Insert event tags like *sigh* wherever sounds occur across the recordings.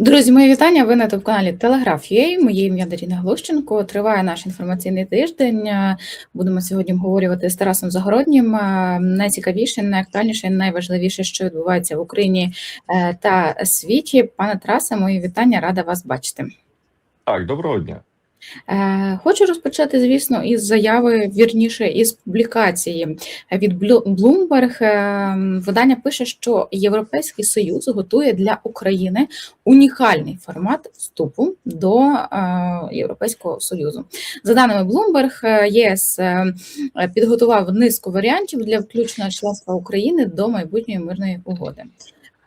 Друзі, мої вітання. Ви на топ-каналі Телеграф.ua. Моє ім'я Даріна Глущенко. Триває наш інформаційний тиждень. Е, Будемо сьогодні обговорювати з Тарасом Загороднім. Е, Найцікавіше, найактуальніше, найважливіше, що відбувається в Україні е, та світі. Пане Тарасе, мої вітання, рада вас бачити. Так, доброго дня. Е, Хочу розпочати, звісно, із заяви, вірніше, із публікації від Bloomberg. Е, Видання пише, що Європейський Союз готує для України унікальний формат вступу до е, Європейського Союзу. За даними Bloomberg, ЄС підготував низку варіантів для включення членства України до майбутньої мирної угоди.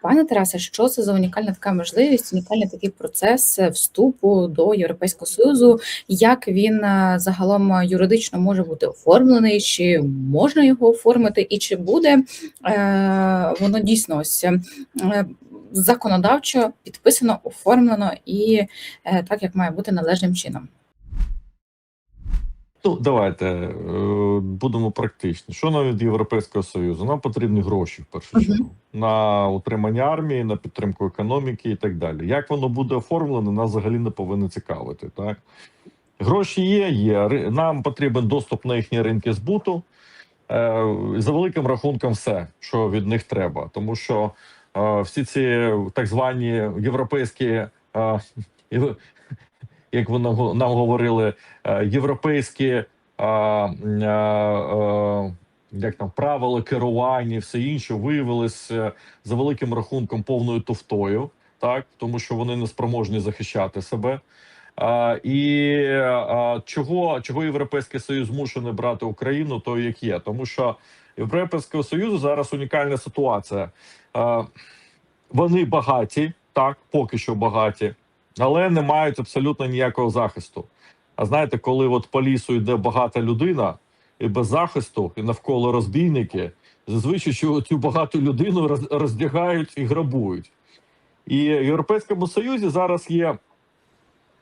Пане Тарасе, що це за унікальна така можливість, унікальний такий процес е, вступу до Європейського Союзу? Як він е, загалом юридично може бути оформлений? Чи можна його оформити, і чи буде е, воно дійсно ось е, законодавчо підписано, оформлено і е, так, як має бути належним чином? Ну, давайте е, будемо практичні. Що нам від Європейського Союзу? Нам потрібні гроші в першу чергу на утримання армії, на підтримку економіки і так далі. Як воно буде оформлено, нас взагалі не повинно цікавити. Так гроші є, є. Нам потрібен доступ на їхні ринки збуту. Е, За великим рахунком, все, що від них треба, тому що е, всі ці так звані європейські, єв- як вони нам говорили, е, європейські е, е, як там правила керування, і все інше виявилися за великим рахунком повною туфтою, так тому що вони не спроможні захищати себе. А, і а, чого, чого Європейський Союз змушений брати Україну, то як є, тому що Європейського Союзу зараз унікальна ситуація. А, вони багаті, так, поки що багаті, але не мають абсолютно ніякого захисту. А знаєте, коли от по лісу йде багата людина і без захисту, і навколо розбійники, зазвичай що цю багату людину роздягають і грабують. І в Європейському Союзі зараз є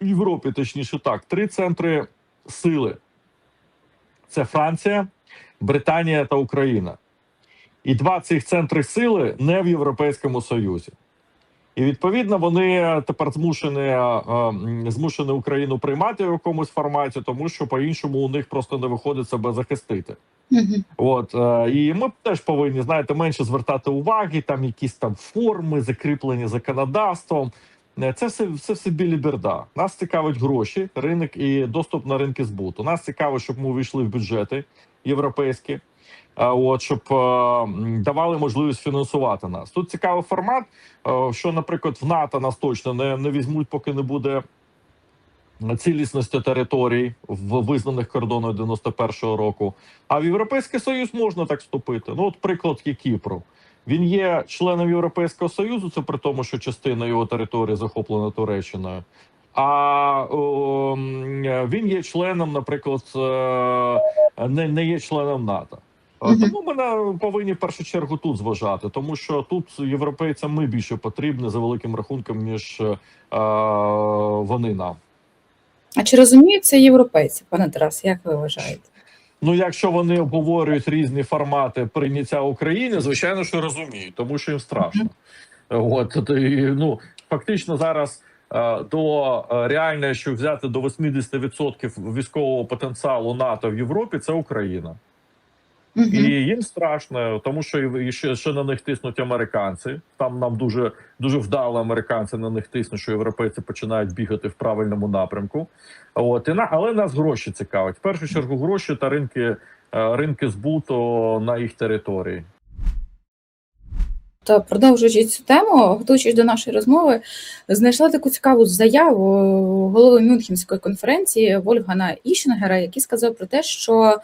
в Європі, точніше так, три центри сили: це Франція, Британія та Україна. І два цих центри сили не в Європейському Союзі. І відповідно вони тепер змушені, е, змушені Україну приймати в якомусь форматі, тому що по-іншому у них просто не виходить себе захистити. Мгм. От е, і ми теж повинні знаєте менше звертати уваги, там якісь там форми, закріплені законодавством. Е, Це все це все білі берда. Нас цікавить гроші, ринок і доступ на ринки збуту. Нас цікаво, щоб ми увійшли в бюджети європейські. А, От щоб е, давали можливість фінансувати нас. Тут цікавий формат, е, що, наприклад, в НАТО нас точно не, не візьмуть, поки не буде цілісності територій в визнаних кордонах 91-го року. А в Європейський Союз можна так вступити. Ну, от приклад є Кіпру. Він є членом Європейського Союзу, це при тому, що частина його території захоплена Туреччиною. А о, він є членом, наприклад, е, не, не є членом НАТО. Тому ми на- повинні в першу чергу тут зважати, тому що тут європейцям ми більше потрібні за великим рахунком, ніж е, вони нам. А чи розуміють це європейці, пане Тарасе, як ви вважаєте? Ну, якщо вони обговорюють різні формати прийняття України, звичайно, що розуміють, тому що їм страшно. От ну фактично зараз е, до е, реально, що взяти до 80% військового потенціалу НАТО в Європі, це Україна. І їм страшно, тому що і ще, ще на них тиснуть американці. Там нам дуже дуже вдало американці на них тиснуть, що європейці починають бігати в правильному напрямку. От і на але нас гроші цікавить. В першу чергу гроші та ринки, е, ринки збуту на їх території. Та продовжуючи цю тему, готуючись до нашої розмови, знайшла таку цікаву заяву голови Мюнхенської конференції Вольфгана Ішінгера, який сказав про те, що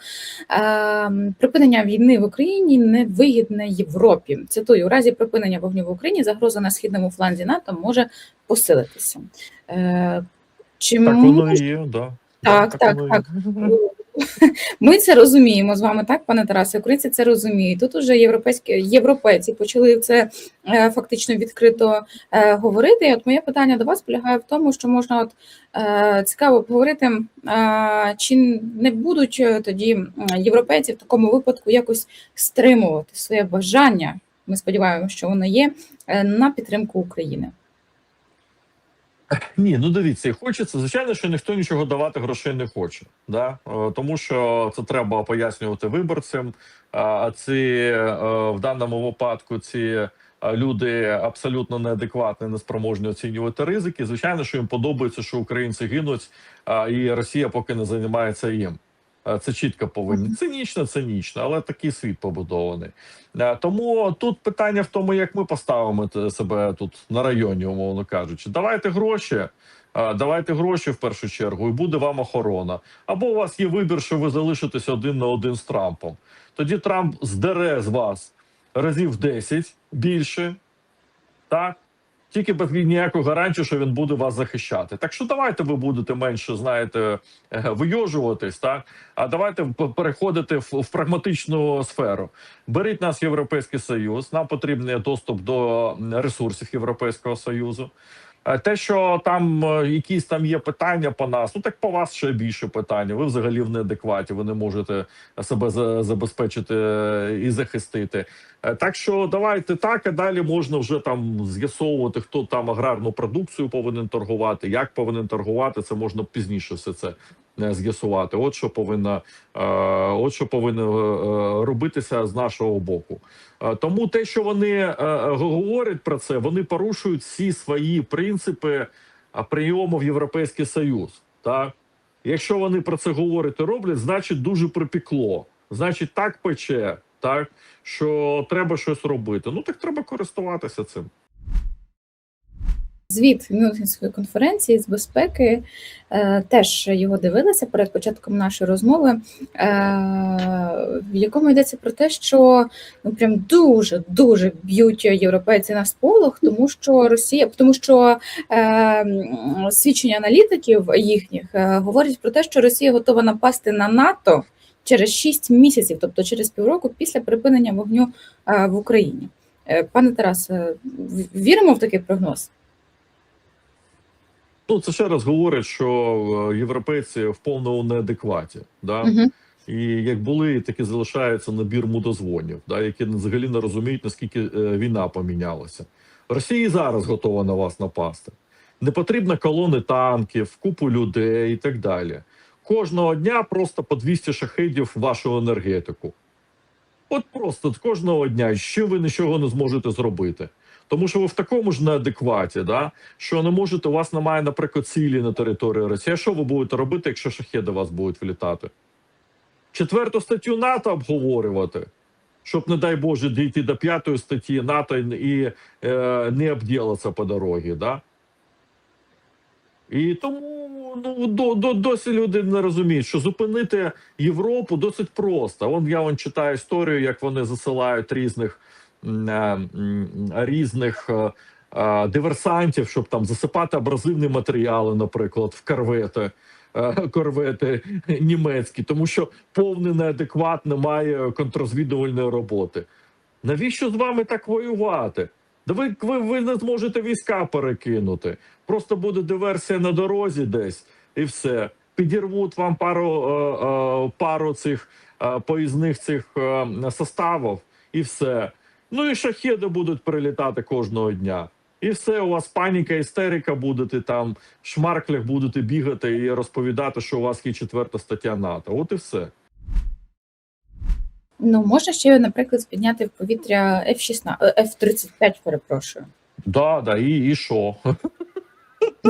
е, припинення війни в Україні не вигідне Європі. Цитую, у разі припинення вогню в Україні загроза на східному фланзі НАТО може посилитися. Е, чи Так воно і є, да. Так, так, і так. *laughs* Ми це розуміємо з вами, так, пане Тарасе? Українці це розуміють. Тут уже європейські європейці почали це е, фактично відкрито е, говорити. І от моє питання до вас полягає в тому, що можна от е, цікаво поговорити, чи не будуть тоді європейці в такому випадку якось стримувати своє бажання. Ми сподіваємося, що воно є на підтримку України. Ні, ну дивіться, хочеться. Звичайно, що ніхто нічого давати грошей не хоче. Да? Е, Тому що це треба пояснювати виборцям. А ці е, в даному випадку ці е, люди абсолютно неадекватні, неспроможні оцінювати ризики. Звичайно, що їм подобається, що українці гинуть, і Росія поки не займається їм. Е, Це чітко повинні. Цинічно, цинічно, але такий світ побудований. Е, Тому тут питання в тому, як ми поставимо себе тут на районі, умовно кажучи. Давайте гроші, е, давайте гроші в першу чергу, і буде вам охорона. Або у вас є вибір, що ви залишитесь один на один з Трампом. Тоді Трамп здере з вас разів 10 більше, так? Тільки без ніякої гарантії, що він буде вас захищати. Так що давайте ви будете менше, знаєте, е, вийожуватись, так? А давайте переходити в, в прагматичну сферу. Беріть нас Європейський Союз. Нам потрібний доступ до ресурсів Європейського Союзу. Е, Те, що там е, якісь там є питання по нас, ну так по вас ще більше питання. Ви взагалі в неадекваті, ви не можете себе забезпечити е, і захистити. Так що давайте так, а далі можна вже там з'ясовувати, хто там аграрну продукцію повинен торгувати, як повинен торгувати. Це можна пізніше все це з'ясувати. От що повинно, е, от що повинно е, робитися з нашого боку. Е, Тому те, що вони е, е, говорять про це, вони порушують всі свої принципи прийому в Європейський Союз. Так, якщо вони про це говорять і роблять, значить дуже припекло. Значить, так пече, так що треба щось робити. Ну так треба користуватися цим. Звіт Мюнхенської конференції з безпеки е, теж його дивилася перед початком нашої розмови, е, в якому йдеться про те, що ну прям дуже дуже б'ють європейці на сполох, тому що Росія, тому що е, свідчення аналітиків їхніх говорять про те, що Росія готова напасти на НАТО через 6 місяців, тобто через півроку після припинення вогню в Україні. Пане Тарасе, віримо в такий прогноз? Ну це ще раз говорить, що е, європейці в повному неадекваті. Да? Угу. І як були, так і залишається набір мудозвонів, да, які взагалі не розуміють, наскільки е, війна помінялася. Росія і зараз готова на вас напасти. Не потрібно колони танків, купу людей і так далі. Кожного дня просто по 200 шахедів в вашу енергетику. От просто кожного дня, ще ви нічого не зможете зробити. Тому що ви в такому ж неадекваті, да? що не можете, у вас немає, наприклад, цілі на території Росії. А що ви будете робити, якщо шахеди вас будуть влітати? четверту статтю НАТО обговорювати, щоб, не дай Боже, дійти до п'ятої статті НАТО і е, не обділитися по дорозі. Да? І тому ну, до, до, досі люди не розуміють, що зупинити Європу досить просто. Вон я вон читаю історію, як вони засилають різних, різних е, е, диверсантів, щоб там засипати абразивні матеріали, наприклад, в корвети. е, Корвети німецькі, тому що повний неадекват немає контррозвідувальної роботи. Навіщо з вами так воювати? Да ви, ви, ви не зможете війська перекинути. Просто буде диверсія на дорозі десь і все. Підірвуть вам пару, пару цих поїзних цих составів, і все. Ну і шахеди будуть прилітати кожного дня. І все, у вас паніка, істерика будете там, в шмарклях будете бігати і розповідати, що у вас є четверта стаття НАТО. От і все. Ну, можна ще, наприклад, підняти в повітря F-16, е, F-35, перепрошую. Да, да, і, і що?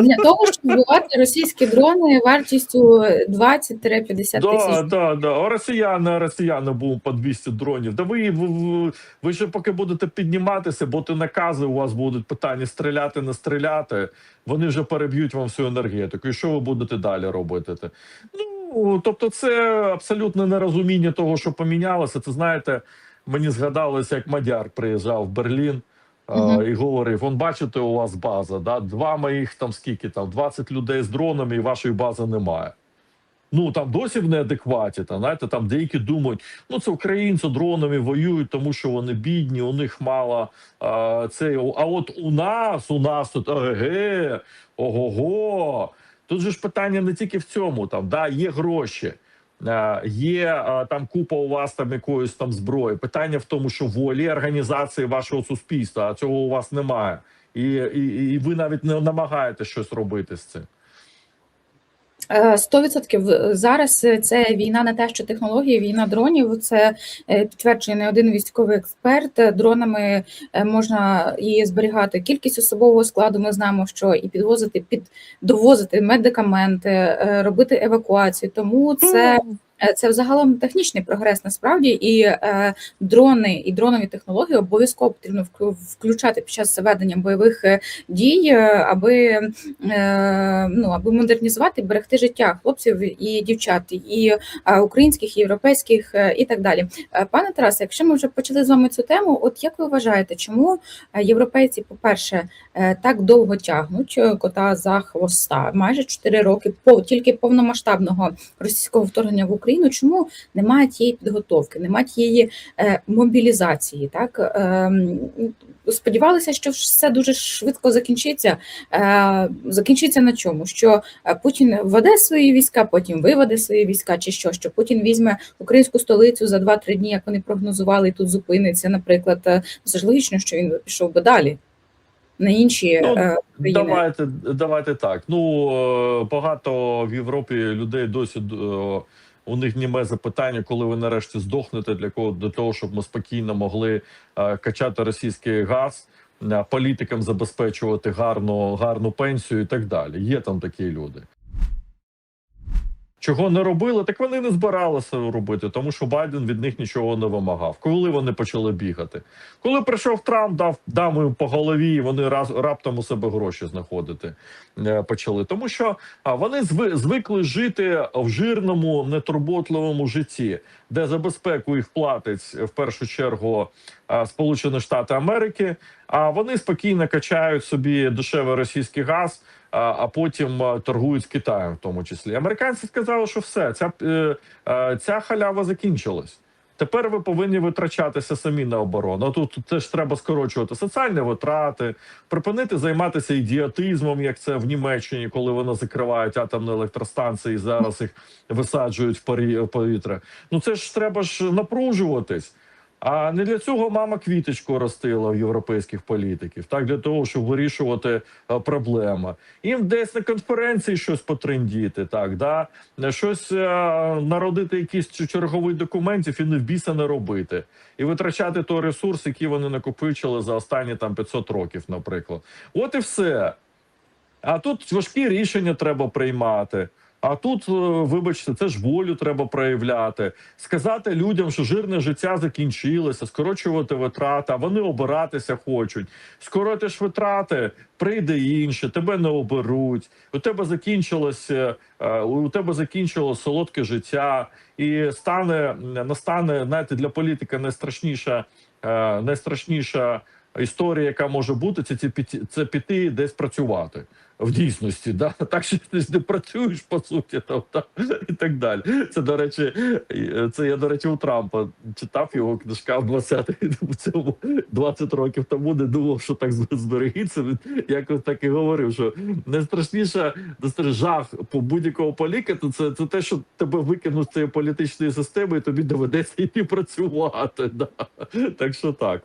Для того, щоб збивати російські дрони вартістю 20-50 тисяч. Да, да, да. Росіяни, росіяни був по 200 дронів. Да ви, ви, ви, ви ще поки будете підніматися, бо ти накази у вас будуть питання стріляти, не стріляти. Вони вже переб'ють вам всю енергетику. І що ви будете далі робити? Ну тобто, це абсолютне нерозуміння того, що помінялося. Це знаєте, мені згадалося, як Мадяр приїжджав в Берлін. А, Мгм. І говорив: он бачите, у вас база, да? два моїх там скільки там, 20 людей з дронами, і вашої бази немає. Ну там досі в неадекваті. Та знаєте, там деякі думають, ну це українці дронами воюють, тому що вони бідні, у них мало а, це. А от у нас, у нас тут еге, ого-го. Тут же ж питання не тільки в цьому. Там да, є гроші. Е, Є е, там купа у вас там якоїсь там зброї. Питання в тому, що волі організації вашого суспільства, а цього у вас немає, і, і, і ви навіть не намагаєтесь щось робити з цим. Е, 100% зараз е, це війна не те, що технології, війна дронів. Це е, підтверджує не один військовий експерт. Е, Дронами е, можна і зберігати кількість особового складу. Ми знаємо, що і підвозити, під довозити медикаменти, е, робити евакуацію. Тому це. Е, Це взагалом технічний прогрес насправді, і е, дрони і дронові технології обов'язково потрібно вклю- включати під час ведення бойових е, дій, е, аби е, ну аби модернізувати, берегти життя хлопців і дівчат, і е, українських, і європейських, е, і так далі. Пане Тарасе, якщо ми вже почали з вами цю тему, от як ви вважаєте, чому європейці, по-перше, так довго тягнуть кота за хвоста, майже 4 роки по тільки повномасштабного російського вторгнення в Україну? Чому немає тієї підготовки, немає тієї е, мобілізації? Так Ем, сподівалися, що все дуже швидко закінчиться. Е, Закінчиться на чому? Що е, Путін веде свої війська, потім виведе свої війська, чи що? Що Путін візьме українську столицю за 2-3 дні, як вони прогнозували, і тут зупиниться. Наприклад, Е, це ж логічно, що він пішов би далі на інші Ну, е, країни. Давайте, давайте так. Ну е, багато в Європі людей досі е, у них німе запитання, коли ви нарешті здохнете для кого для того, щоб ми спокійно могли е, качати російський газ, е, політикам забезпечувати гарну, гарну пенсію і так далі. Є там такі люди. Чого не робили, так вони не збиралися робити, тому що Байден від них нічого не вимагав. Коли вони почали бігати? Коли прийшов Трамп, дав дам їм по голові, і вони раз раптом у себе гроші знаходити е, почали. Тому що вони зви, звикли жити в жирному, нетурботливому житті, де за безпеку їх платить в першу чергу а, Сполучені Штати Америки. А вони спокійно качають собі дешевий російський газ. А потім торгують з Китаєм, в тому числі. Американці сказали, що все, ця, е, е, ця халява закінчилась. Тепер ви повинні витрачатися самі на оборону. Тут теж треба скорочувати соціальні витрати, припинити займатися ідіотизмом, як це в Німеччині, коли вони закривають атомні електростанції і зараз їх висаджують в повітря. Ну це ж треба ж напружуватись. А не для цього мама квіточку ростила в європейських політиків, так для того, щоб вирішувати е, проблеми. Їм десь на конференції щось потрендіти, так да щось е, народити, якийсь черговий документів і не в біса не робити, і витрачати той ресурс, який вони накопичили за останні там 500 років, наприклад. От і все. А тут важкі рішення треба приймати. А тут, е, вибачте, це ж волю треба проявляти, сказати людям, що жирне життя закінчилося, скорочувати витрати, а вони обиратися хочуть. Скоротиш витрати, прийде інше, тебе не оберуть. У тебе закінчилося, е, у тебе закінчилось солодке життя, і стане настане знаєте, для політика найстрашніша, е, найстрашніша історія, яка може бути, це, це, піти- це піти десь працювати в дійсності, да? *laughs* так що ти не працюєш по суті, там, та, і так далі. Це до речі, е, це я до речі у Трампа читав його книжка в 20 *laughs* в 20 років тому. Не думав, що так зберегться. Він якось так і говорив, що найстрашніше жах по будь-якого політика, це, це те, що тебе викинуть з цієї політичної системи, і тобі доведеться йти працювати. *laughs* Да. Так що так.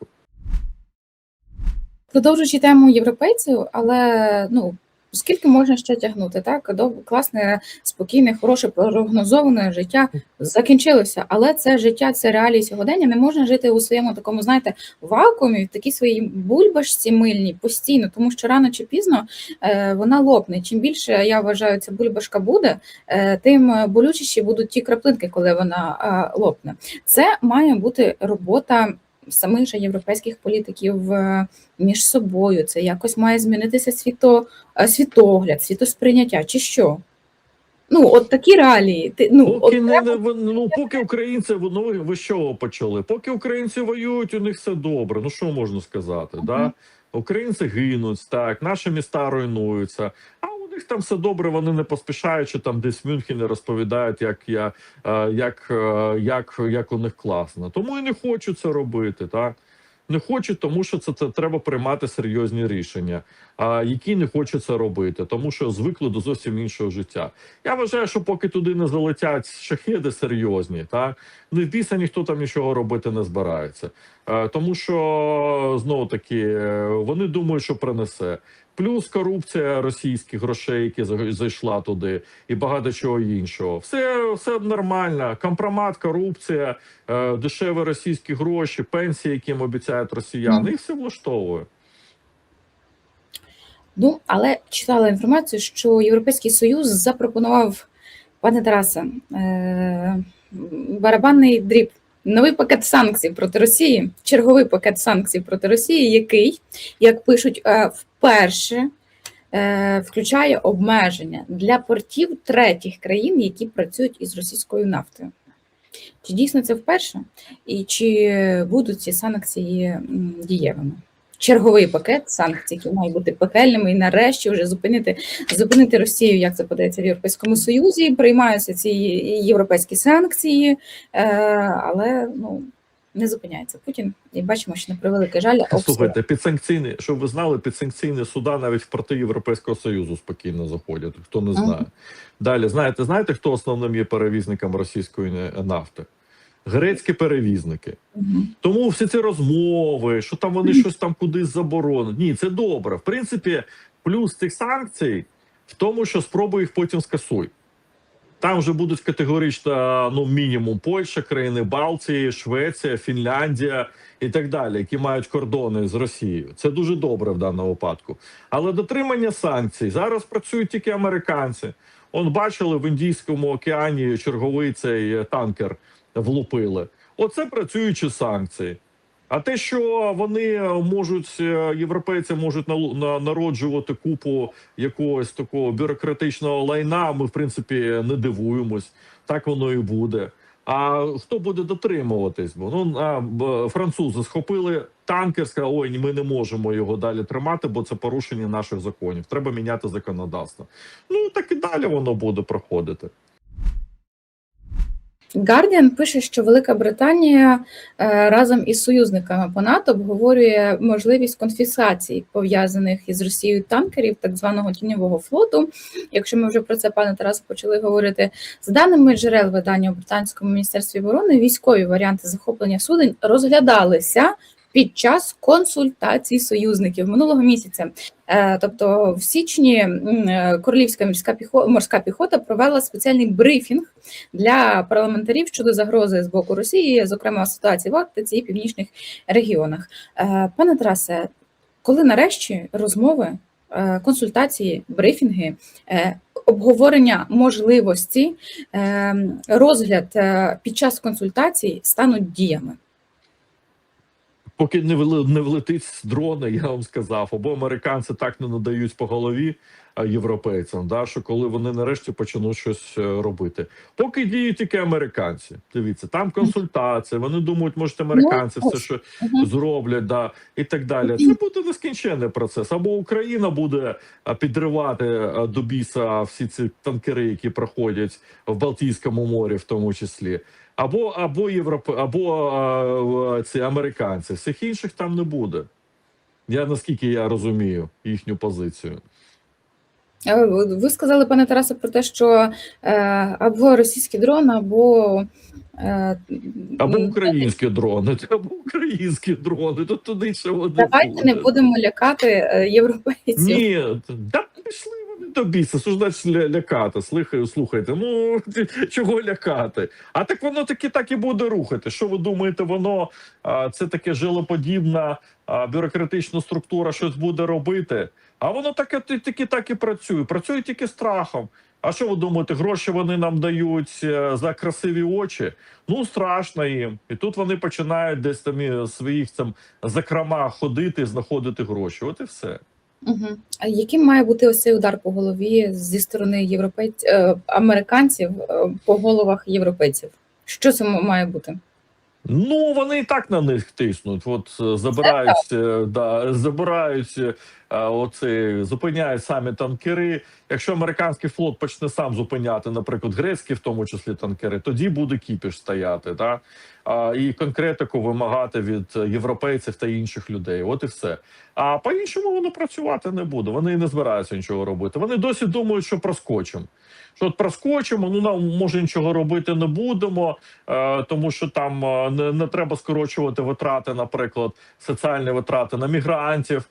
Продовжуючи тему європейців, але ну скільки можна ще тягнути? Так до класне, спокійне, хороше, прогнозоване життя закінчилося, але це життя, це реалії сьогодення. Не можна жити у своєму такому, знаєте, вакуумі, в такій своїй бульбашці мильній постійно, тому що рано чи пізно е, вона лопне. Чим більше я вважаю, ця бульбашка буде, е, тим болючіші будуть ті краплинки, коли вона е, лопне. Це має бути робота самих же європейських політиків е, між собою. Це якось має змінитися світо, е, світогляд, світосприйняття, чи що? Ну, от такі реалії. Ти, ну, Поки от не, треба- ну поки українці ну ви- що почали? Поки українці воюють, у них все добре. Ну що можна сказати? Да? Українці гинуть, так, наші міста руйнуються. А них там все добре. Вони не поспішаючи там десь в Мюнхені розповідають, як я е, як, е, як, як у них класно. Тому і не хочу це робити. Так Не хочуть, тому що це, це треба приймати серйозні рішення, які не хочуть це робити, тому що звикли до зовсім іншого життя. Я вважаю, що поки туди не залетять шахеди серйозні, так ну і в біса ніхто там нічого робити не збирається. Е, тому що знову таки е, вони думають, що принесе. Плюс корупція російських грошей, які за- зайшла туди, і багато чого іншого. Все, все нормально. Компромат, корупція, е, дешеві російські гроші, пенсії, яким обіцяють росіяни, Мгм. і все влаштовує. Ну, але читала інформацію, що Європейський Союз запропонував, пане Тарасе, е, барабанний дріб, новий пакет санкцій проти Росії, черговий пакет санкцій проти Росії, який, як пишуть, е, вперше е, включає обмеження для портів третіх країн, які працюють із російською нафтою. Чи дійсно це вперше? І чи будуть ці санкції дієвими? Черговий пакет санкцій, які мають бути пекельними, і нарешті вже зупинити зупинити Росію, як це подається в Європейському Союзі. Приймаються ці європейські санкції, е, але ну не зупиняється Путін. І бачимо, що на превеликий жаль, обстріл. Слухайте, підсанкційні, щоб ви знали, підсанкційні суда навіть в порти Європейського Союзу спокійно заходять. Хто не знає. Далі, знаєте, знаєте, хто основним є перевізником російської нафти? Грецькі перевізники. Мгм. Тому всі ці розмови, що там вони щось там кудись заборонять. Ні, це добре. В принципі, плюс цих санкцій в тому, що спробуй їх потім скасуй. Там вже будуть категорично ну мінімум Польща, країни Балтії, Швеція, Фінляндія і так далі, які мають кордони з Росією. Це дуже добре в даному випадку. Але дотримання санкцій зараз працюють тільки американці. Он бачили в Індійському океані черговий цей е, танкер влупили. Оце працюючі санкції. А те, що вони можуть е, європейці можуть на- народжувати купу якогось такого бюрократичного лайна, ми в принципі не дивуємось. Так воно і буде. А хто буде дотримуватись? Бо ну а, французи схопили танкер, сказали, ой, ми не можемо його далі тримати, бо це порушення наших законів. Треба міняти законодавство. Ну так і далі воно буде проходити. Guardian пише, що Велика Британія е, разом із союзниками по НАТО обговорює можливість конфіскації пов'язаних із Росією танкерів так званого тіньового флоту. Якщо ми вже про це пане Тарас почали говорити, з даними джерел видання у британському міністерстві оборони, військові варіанти захоплення суден розглядалися. Під час консультацій союзників минулого місяця, Е, тобто в січні е, королівська морська піхота, морська піхота провела спеціальний брифінг для парламентарів щодо загрози з боку Росії, зокрема ситуації в Арктиці і північних регіонах. Е, Пане Тарасе, коли нарешті розмови, консультації, брифінги, обговорення можливості, е, розгляд під час консультацій стануть діями? Поки не не влетить з дрона, я вам сказав, або американці так не надають по голові європейцям, да, що коли вони нарешті почнуть щось е, робити. Поки діють тільки американці. Дивіться, там консультації. Вони думають, може, американці Ну, все, що зроблять, да, і так далі. Це буде нескінченний процес. Або Україна буде підривати до біса всі ці танкери, які проходять в Балтійському морі, в тому числі. Або або Європ... або а, ці американці. Всіх інших там не буде. Я наскільки я розумію їхню позицію. Е, Ви сказали, пане Тарасе, про те, що е, або російський дрон, або е, Або українські дрони, або українські дрони. То туди ще вони Давайте не будемо лякати європейців. Ні, так пішли до біса. Що ж ля- лякати? Слухай, слухайте, ну чого лякати? А так воно таки так і буде рухати. Що ви думаєте, воно це таке жилоподібна бюрократична структура щось буде робити? А воно таке тільки так і працює. Працює тільки страхом. А що ви думаєте, гроші вони нам дають е, за красиві очі? Ну страшно їм. І тут вони починають десь там своїх там закрома ходити, знаходити гроші. От і все. Угу. А яким має бути ось цей удар по голові зі сторони європейців е, американців е, по головах європейців? Що це має бути? Ну, вони і так на них тиснуть. От е, забирають, да, забирають оці зупиняють самі танкери. Якщо американський флот почне сам зупиняти, наприклад, грецькі, в тому числі танкери, тоді буде кіпіш стояти, та а, і конкретику вимагати від європейців та інших людей. От і все. А по-іншому воно працювати не буде. Вони не збираються нічого робити. Вони досі думають, що проскочимо. Що от проскочимо, ну нам може нічого робити не будемо, е, тому що там е, не, не треба скорочувати витрати, наприклад, соціальні витрати на мігрантів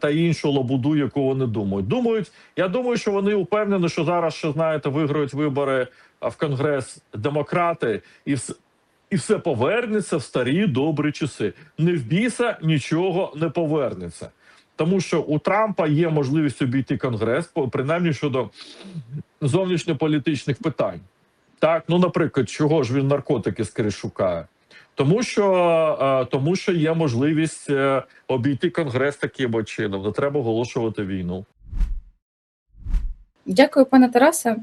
та іншу лабуду, яку вони думають. Думають, я думаю, що вони упевнені, що зараз ще знаєте, виграють вибори е, в конгрес демократи, і вс- і все повернеться в старі добрі часи. Не в біса нічого не повернеться. Тому що у Трампа є можливість обійти конгрес, принаймні щодо зовнішньополітичних питань. Так, ну наприклад, чого ж він наркотики скоріше шукає? Тому що, е, тому що є можливість е, обійти конгрес таким чином. Не треба оголошувати війну. Дякую, пане Тарасе.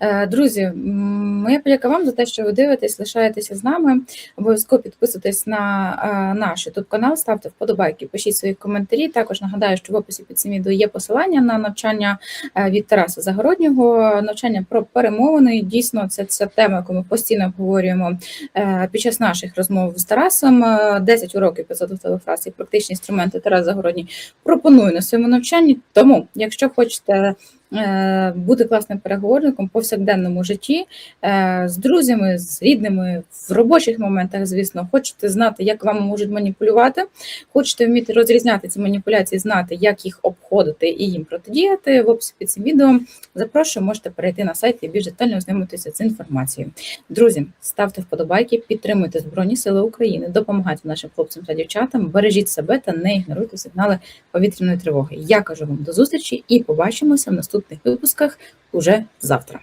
Е, Друзі, моя подяка вам за те, що ви дивитесь, лишаєтеся з нами. Обов'язково підписуйтесь на е, наш youtube канал, ставте вподобайки, пишіть свої коментарі. Також нагадаю, що в описі під цим відео є посилання на навчання е, від Тараса Загороднього, навчання про перемовини. Дійсно, це, це тема, яку ми постійно обговорюємо під час наших розмов з Тарасом. Е, 10 уроків 500 готових фраз і практичні інструменти Тарас Загородній пропоную на своєму навчанні. Тому, якщо хочете бути класним переговорником в повсякденному житті е, з друзями, з рідними, в робочих моментах, звісно, хочете знати, як вам можуть маніпулювати, хочете вміти розрізняти ці маніпуляції, знати, як їх обходити і їм протидіяти. В описі під цим відео запрошую, можете перейти на сайт і більш детально ознайомитися з інформацією. Друзі, ставте вподобайки, підтримуйте Збройні Сили України, допомагайте нашим хлопцям та дівчатам, бережіть себе та не ігноруйте сигнали повітряної тривоги. Я кажу вам до зустрічі і побачимося в наступних випусках уже завтра.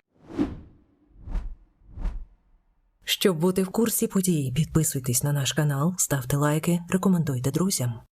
Щоб бути в курсі подій, підписуйтесь на наш канал, ставте лайки, рекомендуйте друзям.